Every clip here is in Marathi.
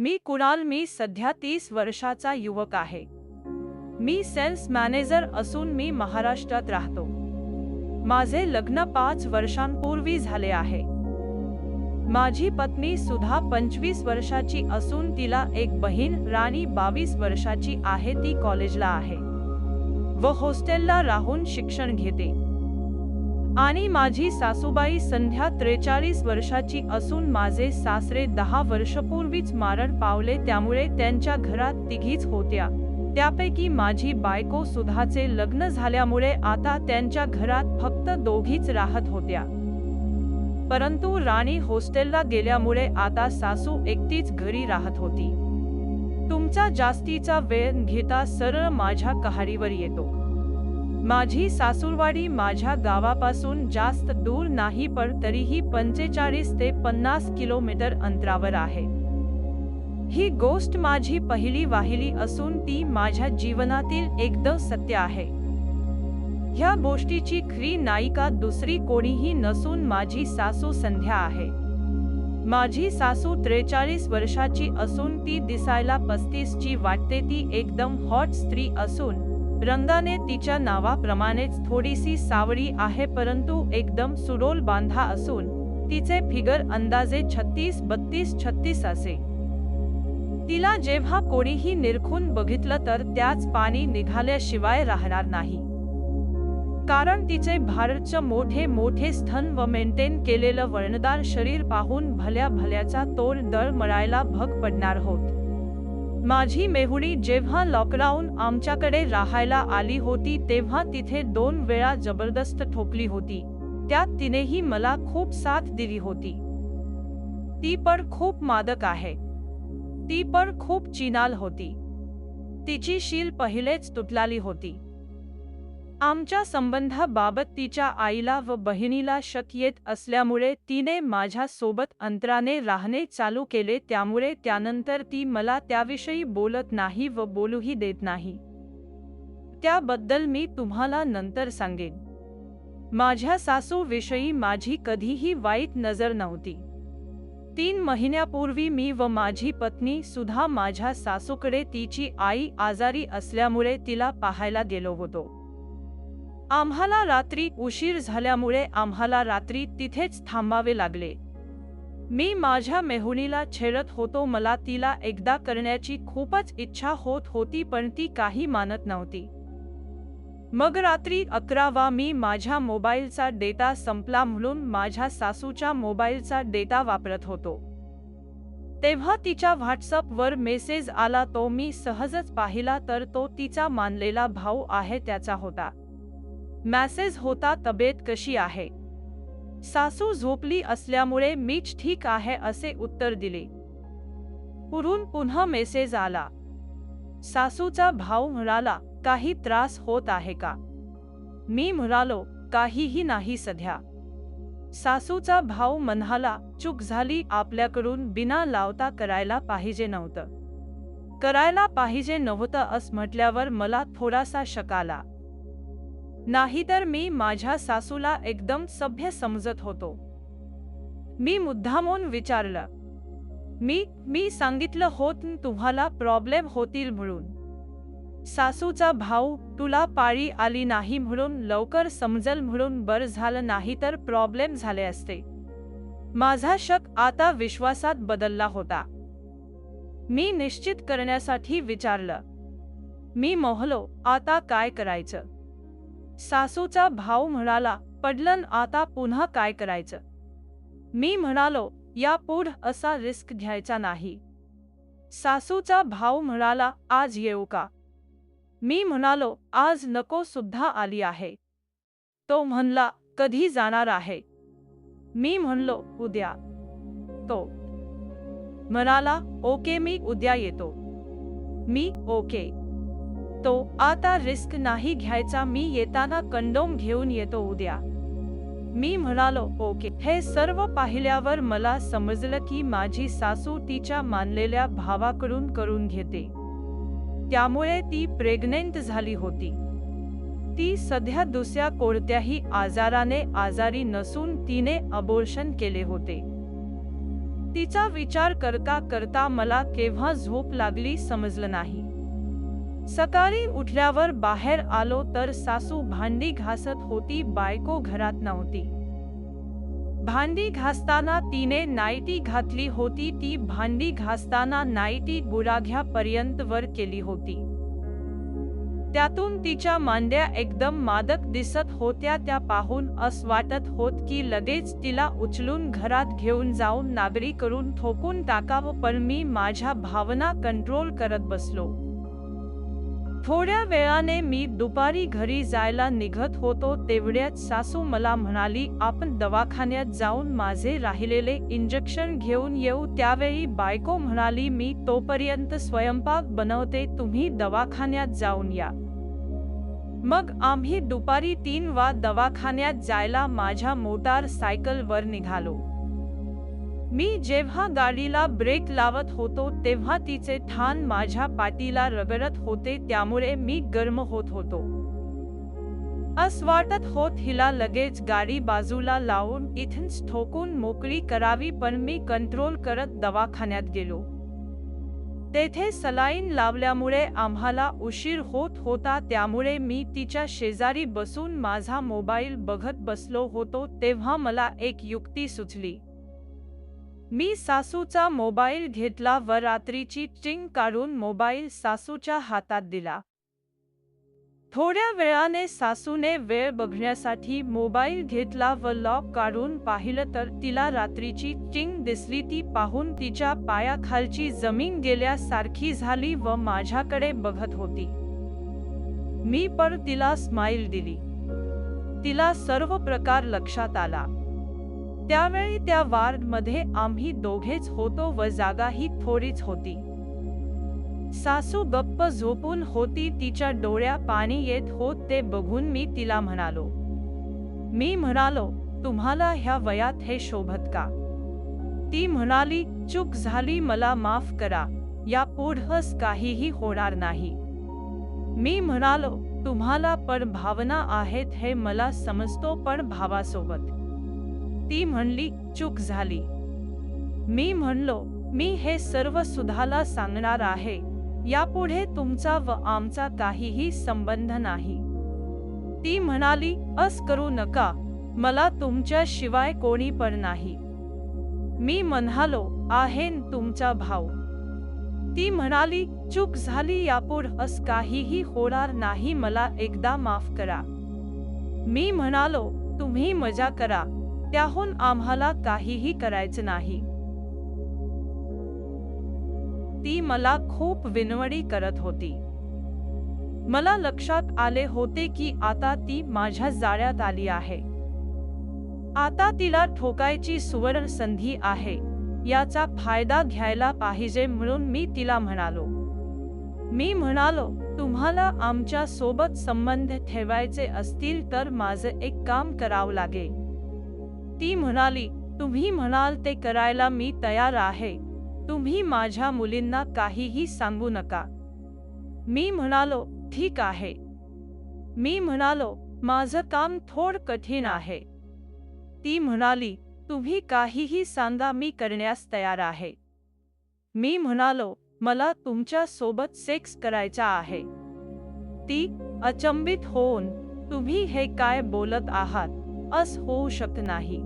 मी कुणाल मी सध्या तीस वर्षाचा युवक आहे. मी सेल्स मॅनेजर असून मी महाराष्ट्रात राहतो. माझे लग्न पाच वर्षांपूर्वी झाले आहे. माझी पत्नी सुधा पंचवीस वर्षाची असून तिला एक बहीण राणी बावीस वर्षाची आहे ती कॉलेजला आहे. व हॉस्टेलला राहून शिक्षण घेते. आणि माझी सासूबाई संध्या त्रेचाळीस वर्षाची असून माझे सासरे दहा वर्षपूर्वीच मारण पावले त्यामुळे त्यांच्या घरात तिघीच होत्या. त्यापैकी माझी बायको सुधाचे लग्न झाल्यामुळे आता त्यांच्या घरात फक्त दोघीच राहत होत्या. परंतु राणी हॉस्टेलला गेल्यामुळे आता सासू एकटीच घरी राहत होती. तुमचा जास्तीचा वेळ घेता सरळ माझ्या कहारीवर येतो. माझी सासूरवाडी माझ्या गावापासून जास्त दूर नाही पण तरीही पंचेचाळीस ते पन्नास किलोमीटर अंतरावर आहे. ही गोष्ट माझी पहिली वाहिली असून ती माझ्या जीवनातील एकदम सत्य आहे. ह्या गोष्टीची खरी नायिका दुसरी कोणीही नसून माझी सासू संध्या आहे. माझी सासू त्रेचाळीस वर्षाची असून ती दिसायला पस्तीसची वाटते ती एकदम हॉट स्त्री असून रंगाने तिच्या नावाप्रमाणेच थोडीशी सावळी आहे परंतु एकदम सुडोल बांधा असून तिचे फिगर अंदाजे छत्तीस बत्तीस छत्तीस असे. तिला जेव्हा कोणीही निरखून बघितलं तर त्याच पाणी निघाल्याशिवाय राहणार नाही. कारण तिचे भारतचं मोठे मोठे स्तन व मेंटेन केलेलं वर्णदार शरीर पाहून भल्या भल्याचा तोड दळ मळायला भग पडणार होत. माझी मेहुणी जेव्हा लॉकडाऊन आमच्याकडे राहायला आली होती तेव्हा तिथे दोन वेळा जबरदस्त ठोकली होती. त्यात तिनेही मला खूप साथ दिली होती. ती पण खूप मादक आहे. ती पण खूप चिनाल होती. तिची शील पहिलेच तुटलाली होती. आमच्या संबंधाबाबत तिच्या आईला व बहिणीला शक येत असल्यामुळे तिने माझ्यासोबत अंतराने राहणे चालू केले. त्यामुळे त्यानंतर ती मला त्याविषयी बोलत नाही व बोलूही देत नाही. त्याबद्दल मी तुम्हाला नंतर सांगेन. माझ्या सासूविषयी माझी कधीही वाईट नजर नव्हती. तीन महिन्यापूर्वी मी व माझी पत्नी सुद्धा माझ्या सासूकडे तिची आई आजारी असल्यामुळे तिला पाहायला गेलो होतो. आम्हाला रात्री उशीर झाल्यामुळे आम्हाला रात्री तिथेच थांबावे लागले. मी माझ्या मेहुणीला छेडत होतो मला तिला एकदा करण्याची खूपच इच्छा होत होती पण ती काही मानत नव्हती. मग रात्री अकरावा मी माझ्या मोबाईलचा डेटा संपला म्हणून माझ्या सासूच्या मोबाईलचा डेटा वापरत होतो. तेव्हा तिच्या व्हॉट्सअपवर मेसेज आला तो मी सहजच पाहिला तर तो तिचा मानलेला भाऊ आहे त्याचा होता. मॅसेज होता तब्येत कशी आहे? सासू झोपली असल्यामुळे मीच ठीक आहे असे उत्तर दिले. पुरून पुन्हा मेसेज आला. सासूचा भाऊ म्हणाला काही त्रास होत आहे का? मी म्हणालो काहीही नाही सध्या. सासूचा भाऊ म्हणाला चूक झाली आपल्याकडून बिना लावता करायला पाहिजे नव्हतं. करायला पाहिजे नव्हतं असं म्हटल्यावर मला थोडासा शक आला. नाहीतर मी माझ्या सासूला एकदम सभ्य समजत होतो. मी मुद्दामून विचारलं मी मी सांगितलं होत तुम्हाला प्रॉब्लेम होतील म्हणून. सासूचा भाऊ तुला पाळी आली नाही म्हणून लवकर समजल म्हणून बर झालं नाही तर प्रॉब्लेम झाले असते. माझा शक आता विश्वासात बदलला होता. मी निश्चित करण्यासाठी विचारलं मी मोहलो आता काय करायचं? सासूचा भाऊ म्हणाला पडलन आता पुन्हा काय करायचं? मी म्हणालो या पुढ असा रिस्क घ्यायचा नाही. सासूचा भाऊ म्हणाला आज येऊ का? मी म्हणालो आज नको सुद्धा आली आहे. तो म्हणला कधी जाणार आहे? मी म्हणलो उद्या. तो म्हणाला ओके मी उद्या येतो. मी ओके. तो आता रिस्क नाही घ्यायचा मी येताना कंडोम घेऊन येतो उद्या. मी म्हणालो ओके. हे सर्व पाहिल्यावर मला समजलं की माझी सासू तिच्या मानलेल्या भावाकडून करून घेते. त्यामुळे ती प्रेग्नेंट झाली होती. ती सध्या दुसऱ्या कोणत्याही आजाराने आजारी नसून तिने अबोर्शन केले होते. तिचा विचार करता करता मला केव्हा झोप लागली समजलं नाही. सकाळी उठल्यावर बाहेर आलो तर सासू भांडी घासत होती बायको घरात नव्हती. भांडी घासताना तिने नाईटी घातली होती ती भांडी घासताना नाईटी गुराघ्यापर्यंत वर केली होती. त्यातून तिच्या मांड्या एकदम मादक दिसत होत्या त्या पाहून अस वाटत होत की लगेच तिला उचलून घरात घेऊन जाऊन नागरी करून ठोकून टाकावं पण मी माझ्या भावना कंट्रोल करत बसलो. थोड्या वेळाने मी दुपारी घरी जायला निघत होतो तेवढ्यात सासू मला म्हणाली आपण दवाखान्यात जाऊन माझे राहिलेले इंजेक्शन घेऊन येऊ. त्यावेळी बायको म्हणाली मी तोपर्यंत स्वयंपाक बनवते तुम्ही दवाखान्यात जाऊन या. मग आम्ही दुपारी तीन वा दवाखान्यात जायला माझ्या मोटार सायकलवर निघालो. मी जेव्हा गाडीला ब्रेक लावत होतो तेव्हा तिचे ठाण माझ्या पाठीला रगडत होते त्यामुळे मी गर्म होत होतो. अस वाटत होत हिला लगेच गाडी बाजूला लावून इथेच ठोकून मोकळी करावी पण मी कंट्रोल करत दवाखान्यात गेलो. तेथे सलाईन लावल्यामुळे आम्हाला उशीर होत होता त्यामुळे मी तिच्या शेजारी बसून माझा मोबाईल बघत बसलो होतो तेव्हा मला एक युक्ती सुचली. मी सासूचा मोबाईल घेतला व रात्रीची चिंग काढून मोबाईल सासूच्या हातात दिला. थोड्या वेळाने सासूने वेळ बघण्यासाठी मोबाईल घेतला व लॉक काढून पाहिलं तर तिला रात्रीची चिंग दिसली ती पाहून तिच्या पायाखालची जमीन गेल्यासारखी झाली व माझ्याकडे बघत होती. मी पर तिला स्माईल दिली. तिला सर्व प्रकार लक्षात आला. त्यावेळी त्या वार्डमध्ये आम्ही दोघेच होतो व जागाही थोडीच होती. सासू गप्प झोपून होती तिच्या डोळ्या पाणी येत होत ते बघून मी तिला म्हणालो मी म्हणालो तुम्हाला ह्या वयात हे शोभत का? ती म्हणाली चूक झाली मला माफ करा या पुढंच काहीही होणार नाही. मी म्हणालो तुम्हाला पण भावना आहेत हे मला समजतो पण भावासोबत. ती म्हणली चूक झाली. मी म्हणलो मी हे सर्व सुधाला सांगणार आहे. यापुढे तुमचा व आमचा काहीही संबंध नाही. ती म्हणाली अस करू नका. मला तुमच्या शिवाय कोणी पण नाही. मी म्हणालो आहेन तुमचा भाऊ ती म्हणाली चूक झाली यापुढ अस काहीही होणार नाही. मला एकदा माफ करा. मी म्हणालो तुम्ही मजा करा. त्याहून आम्हाला काहीही करायचं नाही. ती मला खूप विनवडी करत होती. मला लक्षात आले होते की आता ती माझ्या जाळ्यात आली आहे. आता तिला ठोकायची सुवर्ण संधी आहे याचा फायदा घ्यायला पाहिजे म्हणून मी तिला म्हणालो. मी म्हणालो तुम्हाला आमच्यासोबत संबंध ठेवायचे असतील तर माझं एक काम करावं लागेल. ती म्हणाली तुम्ही म्हणाल ते करायला मी तयार आहे. तुम्ही माझ्या मुलींना काहीही सांगू नका. मी म्हणालो ठीक आहे. मी म्हणालो माझं काम थोड कठीण आहे. ती म्हणाली तुम्ही काहीही सांगा मी करण्यास तयार आहे. मी म्हणालो मला तुमच्यासोबत सेक्स करायचा आहे. ती अचंबित होऊन तुम्ही हे काय बोलत आहात? अस होऊ शकत नाही.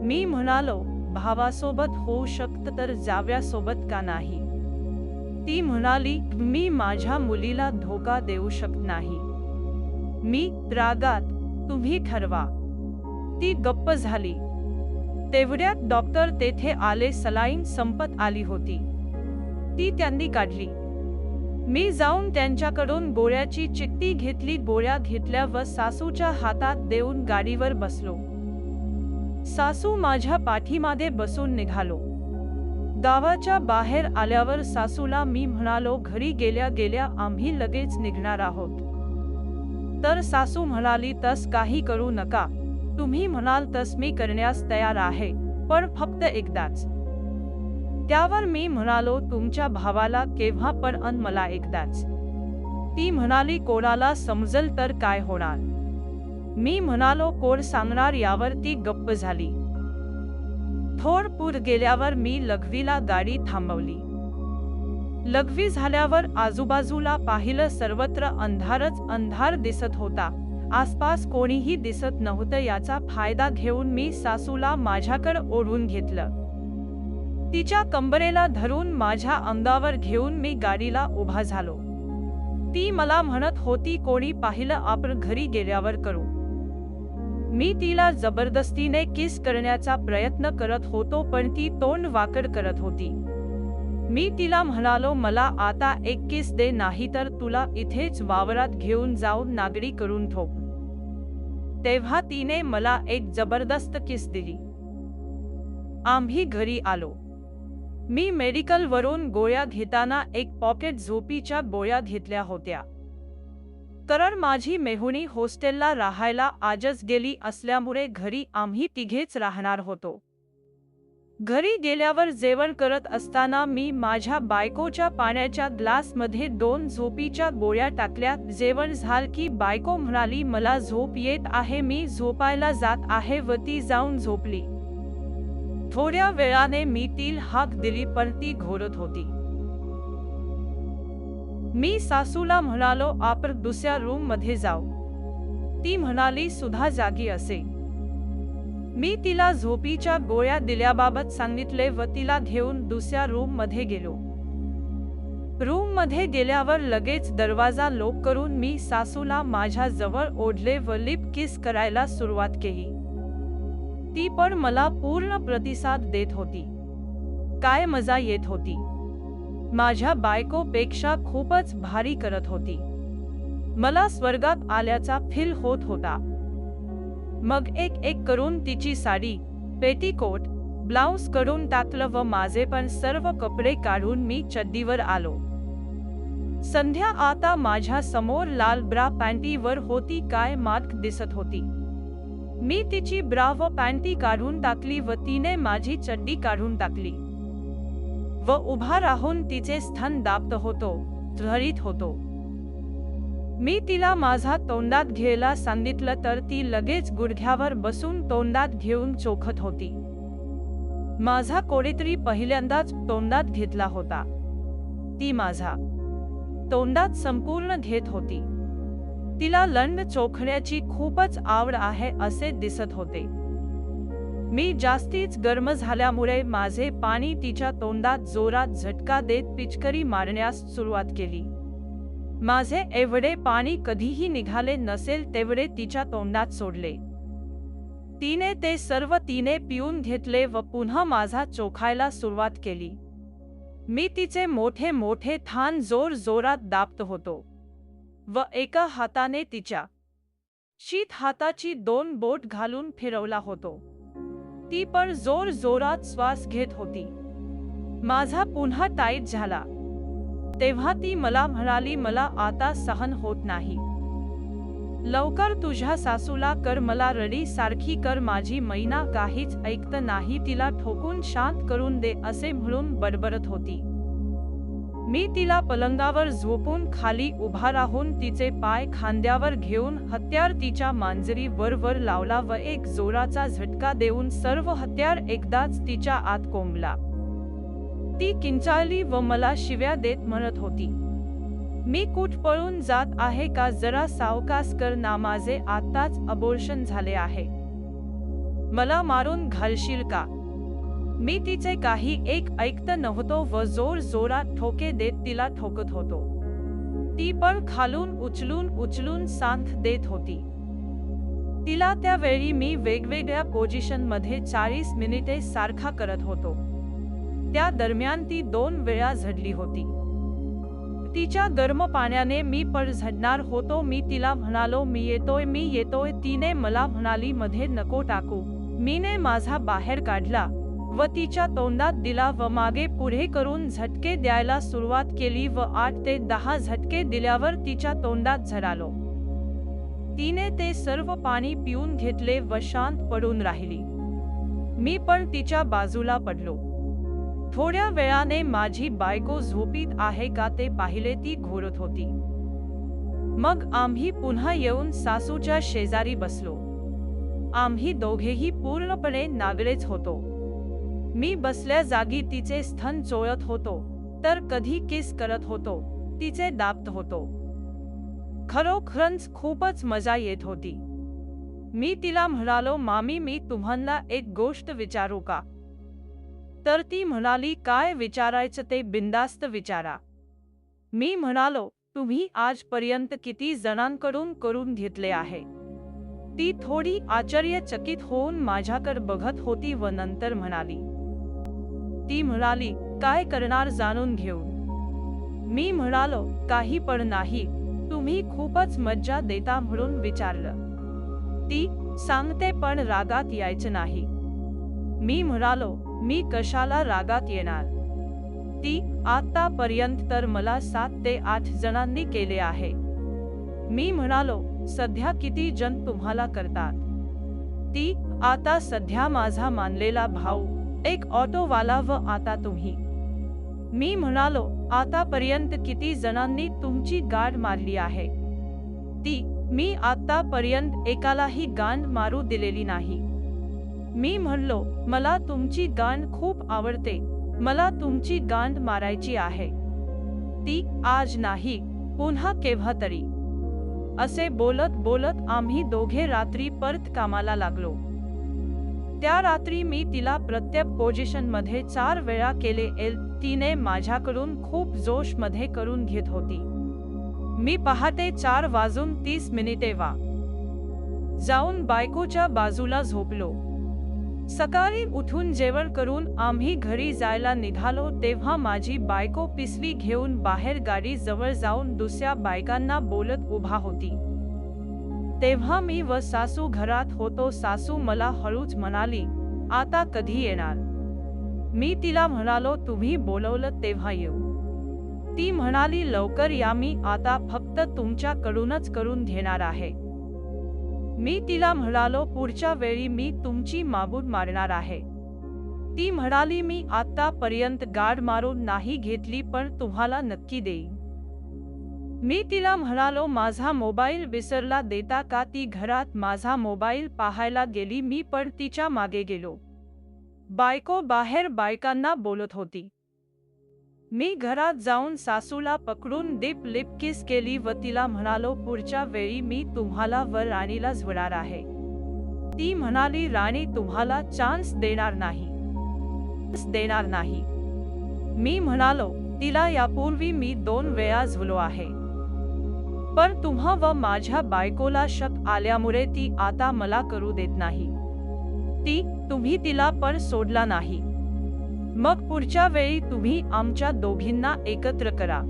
मी म्हणालो भावासोबत होऊ शकत तर जाव्यासोबत का नाही? ती म्हणाली मी माझ्या मुलीला धोका देऊ शकत नाही. मी रागात तुम्ही ठरवा. ती गप्प झाली. तेवढ्यात डॉक्टर तेथे आले सलाईन संपत आली होती. ती त्यांनी काढली. मी जाऊन त्यांच्याकडून गोळ्याची चिठ्ठी घेतली गोळ्या घेतल्या व सासूच्या हातात देऊन गाडीवर बसलो. सासू माझ्या पाठीमागे बसून निघालो. गावाच्या बाहेर आल्यावर सासूला मी म्हणालो घरी गेल्या गेल्या आम्ही लगेच निघणार आहोत. तर सासू म्हणाली तस काही करू नका. तुम्ही म्हणाल तस मी करण्यास तयार आहे पण फक्त एकदाच. त्यावर मी म्हणालो तुमच्या भावाला केव्हा पण अन मला एकदाच. ती म्हणाली कोणाला समजल तर काय होणार? मी म्हणालो कोण सांगणार यावर ती गप्प झाली. थोरपूर गेल्यावर मी लघवीला गाडी थांबवली. लघवी झाल्यावर आजूबाजूला पाहिलं सर्वत्र अंधारच अंधार दिसत होता. आसपास कोणीही दिसत नव्हतं याचा फायदा घेऊन मी सासूला माझ्याकडे ओढून घेतलं. तिच्या कंबरेला धरून माझ्या अंगावर घेऊन मी गाडीला उभा झालो. ती मला म्हणत होती कोणी पाहिलं आपण घरी गेल्यावर करू. मी तिला जबरदस्तीने किस करण्याचा प्रयत्न करत होतो पण ती तोंड वाकड करत होती. मी तिला म्हणालो मला आता एक किस दे नाहीतर तुला इथेच वावरात घेऊन जाऊन नागडी करून ठोक. तेव्हा तिने मला एक जबरदस्त किस दिली. आम्ही घरी आलो. मी मेडिकलवरून गोळ्या घेताना एक पॉकेट झोपीच्या गोळ्या घेतल्या होत्या. तर माझी मेहुणी हॉस्टेलला राहायला आजच गेली असल्यामुळे घरी आम्ही तिघेच राहणार होतो. घरी गेल्यावर जेवण करत असताना मी माझ्या बायकोच्या पाण्याच्या ग्लासमध्ये दोन झोपीच्या गोळ्या टाकल्या. जेवण झाल की बायको म्हणाली मला झोप येत आहे मी झोपायला जात आहे व ती जाऊन झोपली. थोड्या वेळाने मी तील हाक दिली पण ती घोरत होती. मी सासूला म्हणालो आपण दुसऱ्या रूममध्ये जाऊ. ती म्हणाली सुद्धा जागी असे. मी तिला झोपीच्या गोळ्या दिल्याबाबत सांगितले व तिला घेऊन दुसऱ्या रूममध्ये गेलो. रूममध्ये गेल्यावर लगेच दरवाजा लोक करून मी सासूला माझ्या जवळ ओढले व लिप किस करायला सुरुवात केली. ती पण मला पूर्ण प्रतिसाद देत होती. काय मजा येत होती. माझ्या बायकोपेक्षा खूपच भारी करत होती. मला स्वर्गात आल्याचा फील होत होता. मग एक एक करून तिची साडी पेटीकोट ब्लाउज करून टाकलं व माझे पण सर्व कपडे काढून मी चड्डीवर आलो. संध्या आता माझ्यासमोर लाल ब्रा पॅन्टीवर होती काय मार्क दिसत होती. मी तिची ब्रा व पॅन्टी काढून टाकली व तिने माझी चड्डी काढून टाकली. व उभा राहून तिचे स्थान दाबत होतो धरित होतो. मी तिला माझा तोंडात घ्यायला सांगितलं तर ती लगेच गुडघ्यावर बसून तोंडात घेऊन चोखत होती. माझा कोणीतरी पहिल्यांदाच तोंडात घेतला होता. ती माझा. तोंडात संपूर्ण घेत होती. तिला लंड चोखण्याची खूपच आवड आहे असे दिसत होते. मी जास्तीच गर्म झाल्यामुळे माझे पाणी तिच्या तोंडात जोरात झटका देत पिचकरी मारण्यास सुरुवात केली. माझे एवढे पाणी कधीही निघाले नसेल तेवढे तिच्या तोंडात सोडले. तिने ते सर्व तिने पिऊन घेतले व पुन्हा माझा चोखायला सुरुवात केली. मी तिचे मोठे मोठे थान जोर जोरात दाबत होतो. व एका हाताने तिच्या शीत हाताची दोन बोट घालून फिरवला होतो. ती पण जोर जोरात श्वास घेत होती. माझा पुन्हा टाईट झाला. तेव्हा ती मला म्हणाली मला आता सहन होत नाही. लवकर तुझ्या सासूला कर मला रडी सारखी कर माझी मैना काहीच ऐकत नाही तिला ठोकून शांत करून दे असे म्हणून बडबडत होती. मी तिला पलंगावर झोपून खाली उभा राहून तिचे पाय खांद्यावर घेऊन हत्यार तिच्या मांजरी वर वर लावला व एक जोराचा झटका देऊन सर्व हत्यार एकदाच तिच्या आत कोंबला. ती किंचाळली व मला शिव्या देत म्हणत होती मी कुठ पळून जात आहे का? जरा सावकास कर ना माझे आत्ताच अबोर्शन झाले आहे. मला मारून घालशील का? मी तिचे काही एक ऐकत नव्हतो व जोर जोरात ठोके देत तिला ठोकत होतो. ती पण खालून उचलून उचलून सांथ देत होती. तिला त्यावेळी मी वेगवेगळ्या पोझिशनमध्ये चाळीस मिनिटे सारखा करत होतो. त्या दरम्यान ती दोन वेळा झडली होती. तिच्या गर्म पाण्याने मी पण झडणार होतो. मी तिला म्हणालो मी येतोय मी येतोय. तिने मला म्हणाली मध्ये नको टाकू. मीने माझा बाहेर काढला. व तिच्या तोंडात दिला व मागे पुढे करून झटके द्यायला सुरुवात केली व आठ ते दहा झटके दिल्यावर तिच्या तोंडात झडालो. तिने ते सर्व पाणी पिऊन घेतले व शांत पडून राहिली. मी पण तिच्या बाजूला पडलो. थोड्या वेळाने माझी बायको झोपीत आहे का ते पाहिले ती घोरत होती. मग आम्ही पुन्हा येऊन सासूच्या शेजारी बसलो. आम्ही दोघेही पूर्णपणे नागरेच होतो. मी बसल्या जागी तिचे स्तन चोळत होतो तर कधी किस करत होतो तिचे दाबत होतो. खरोखरच खूपच मजा येत होती. मी तिला म्हणालो मामी मी तुम्हाला एक गोष्ट विचारू का? तर ती म्हणाली काय विचारायचं ते बिंदास्त विचारा. मी म्हणालो तुम्ही आजपर्यंत किती जणांकडून करून घेतले आहे. ती थोडी आश्चर्यचकित होऊन माझ्याकडे बघत होती व नंतर म्हणाली ती म्हणाली काय करणार जाणून घेऊन? मी म्हणालो काही पण नाही. तुम्ही खूपच मज्जा देता म्हणून विचारलं. ती सांगते पण रागात यायचं नाही. मी म्हणालो मी कशाला रागात येणार? ती आतापर्यंत तर मला सात ते आठ जणांनी केले आहे. मी म्हणालो सध्या किती जण तुम्हाला करतात? ती आता सध्या माझा मानलेला भाऊ एक ऑटोवाला व आता तुम्ही. मी म्हणालो आतापर्यंत किती जणांनी तुमची गाड मारली आहे. ती मी आतापर्यंत एकालाही गांड मारू दिलेली नाही. मी म्हणलो मला तुमची गांड खूप आवडते मला तुमची गांड मारायची आहे. ती आज नाही पुन्हा केव्हा तरी. असे बोलत बोलत आम्ही दोघे रात्री परत कामाला लागलो. त्या रात्री मी तिला प्रत्येक पोझिशनमध्ये चार वेळा केले एल तिने माझ्याकडून खूप जोशमध्ये करून घेत होती. मी पहाटे चार वाजून तीस मिनिटे वा. जाऊन बायकोच्या बाजूला झोपलो. सकाळी उठून जेवण करून आम्ही घरी जायला निघालो तेव्हा माझी बायको पिसवी घेऊन बाहेर गाडी जवळ जाऊन दुसऱ्या बायकांना बोलत उभा होती. तेव्हा मी व सासू घरात होतो सासू मला हळूच म्हणाली आता कधी येणार? मी तिला म्हणालो तुम्ही बोलवलं तेव्हा येऊ. ती म्हणाली लवकर या मी आता फक्त तुमच्याकडूनच करून घेणार आहे. मी तिला म्हणालो पुढच्या वेळी मी तुमची माबूड मारणार आहे. ती म्हणाली मी आतापर्यंत गाड मारून नाही घेतली पण तुम्हाला नक्की देईन. मी तिला म्हणालो माझा मोबाईल विसरला देता का? ती घरात माझा मोबाईल पाहायला गेली मी पण तिच्यामागे गेलो. बायको बाहेर बायकांना बोलत होती. मी घरात जाऊन सासूला पकडून दीप लिप किस केली व तिला म्हणालो पुढच्या वेळी मी तुम्हाला व राणीला झवणार आहे. ती म्हणाली राणी तुम्हाला चान्स देणार नाही. देणार नाही. मी म्हणालो तिला यापूर्वी मी दोन वेळा झुलो आहे. पण तुम्हा व माझ्या बायकोला शक आल्यामुळे ती आता मला करू देत नाही. ती तुम्ही तिला पण सोडला नाही. मग पुढच्या वेळी तुम्ही आमच्या दोघींना एकत्र करा.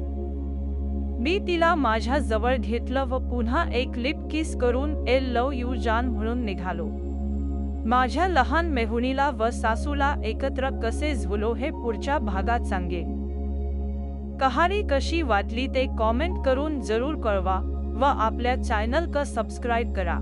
मी तिला माझ्या जवळ घेतलं व पुन्हा एक लिप किस करून एल लव यू जान म्हणून निघालो. माझ्या लहान मेहुणीला व सासूला एकत्र कसे झुलो हे पुढच्या भागात सांगे. कहाणी कशी वाटली ते कॉमेंट करून जरूर कळवा व आपल्या चॅनल का सबस्क्राईब करा.